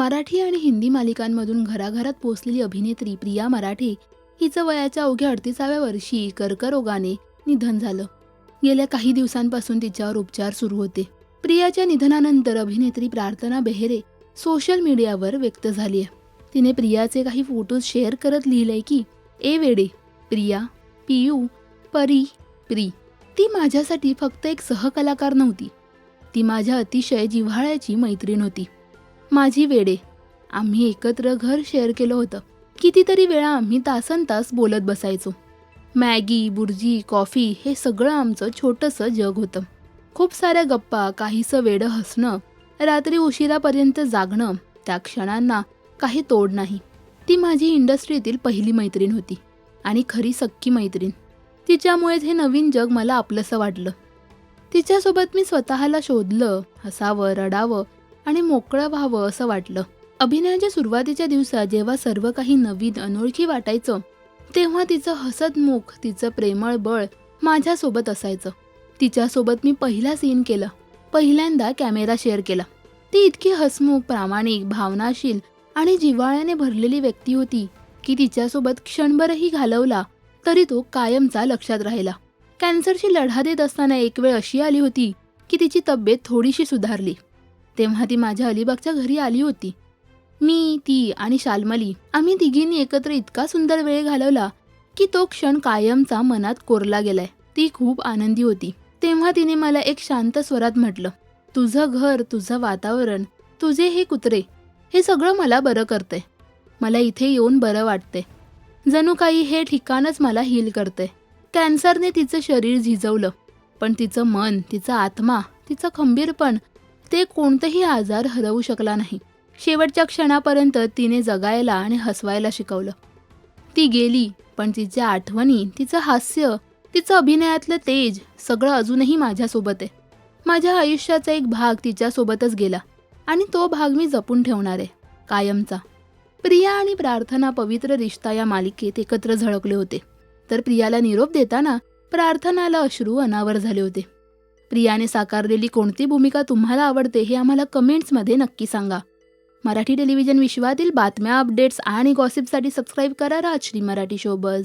मराठी आणि हिंदी मालिकांमधून घराघरात पोचलेली अभिनेत्री प्रिया मराठे हिचं वयाच्या अवघ्या अडतीसाव्या वर्षी कर्करोगाने निधन झालं. गेल्या काही दिवसांपासून तिच्यावर उपचार सुरू होते. प्रियाच्या निधनानंतर अभिनेत्री प्रार्थना बेहेरे सोशल मीडियावर व्यक्त झाली आहे. तिने प्रियाचे काही फोटोज शेअर करत लिहिलंय की ए वेडे प्रिया पियू परी प्री ती माझ्यासाठी फक्त एक सहकलाकार नव्हती. ती माझ्या अतिशय जिव्हाळ्याची मैत्रीण होती. माझी वेडे. आम्ही एकत्र घर शेअर केलं होतं. कितीतरी वेळा आम्ही तासन तास बोलत बसायचो. मॅगी बुर्जी कॉफी हे सगळं आमचं छोटंसं जग होतं. खूप साऱ्या गप्पा काहीसं वेडं हसणं रात्री उशिरापर्यंत जागणं त्या क्षणांना काही तोड नाही. ती माझी इंडस्ट्रीतील पहिली मैत्रीण होती आणि खरी सक्की मैत्रीण. तिच्यामुळेच हे नवीन जग मला आपलंसं वाटलं. तिच्यासोबत मी स्वतःला शोधलं हसावं रडावं आणि मोकळं व्हावं असं वाटलं. अभिनयाच्या सुरुवातीच्या दिवसात जेव्हा सर्व काही नवीन अनोळखी वाटायचं तेव्हा तिचं हसतमुख तिचं प्रेमळ बळ माझ्यासोबत असायचं. तिच्यासोबत मी पहिला सीन केला. पहिल्यांदा कॅमेरा शेअर केला. ती इतकी हसमुख प्रामाणिक भावनाशील आणि जिव्हाळ्याने भरलेली व्यक्ती होती की तिच्यासोबत क्षणभरही घालवला तरी तो कायमचा लक्षात राहिला. कॅन्सरशी लढा देत असताना एक वेळ अशी आली होती की तिची तब्येत थोडीशी सुधारली. तेव्हा ती माझ्या अलिबागच्या घरी आली होती. मी ती आणि शाल्मली आम्ही तिघींनी एकत्र इतका सुंदर वेळ घालवला की तो क्षण कायमचा मनात कोरला गेलाय. ती खूप आनंदी होती. तेव्हा तिने मला एक शांत स्वरात म्हटलं तुझं घर तुझं वातावरण तुझे हे कुत्रे हे सगळं मला बरं करते मला इथे येऊन बरं वाटते जणू काही हे ठिकाणच मला हील करते कॅन्सरने तिचं शरीर झिजवलं पण तिचं मन तिचा आत्मा तिचं खंबीरपण ते कोणतंही आजार हरवू शकला नाही. शेवटच्या क्षणापर्यंत तिने जगायला आणि हसवायला शिकवलं. ती गेली पण तिच्या आठवणी तिचं हास्य तिचं अभिनयातलं तेज सगळं अजूनही माझ्यासोबत आहे. माझ्या आयुष्याचा एक भाग तिच्यासोबतच गेला आणि तो भाग मी जपून ठेवणार आहे कायमचा. प्रिया आणि प्रार्थना पवित्र रिश्ता या मालिकेत एकत्र झळकले होते. तर प्रियाला निरोप देताना प्रार्थनाला अश्रू अनावर झाले होते. प्रियाने साकारलेली कोणती भूमिका तुम्हाला आवडते हे आम्हाला कमेंट्समध्ये नक्की सांगा. मराठी टेलिव्हिजन विश्वातील बातम्या अपडेट्स आणि गॉसिपसाठी सबस्क्राईब करा राजश्री मराठी शोबज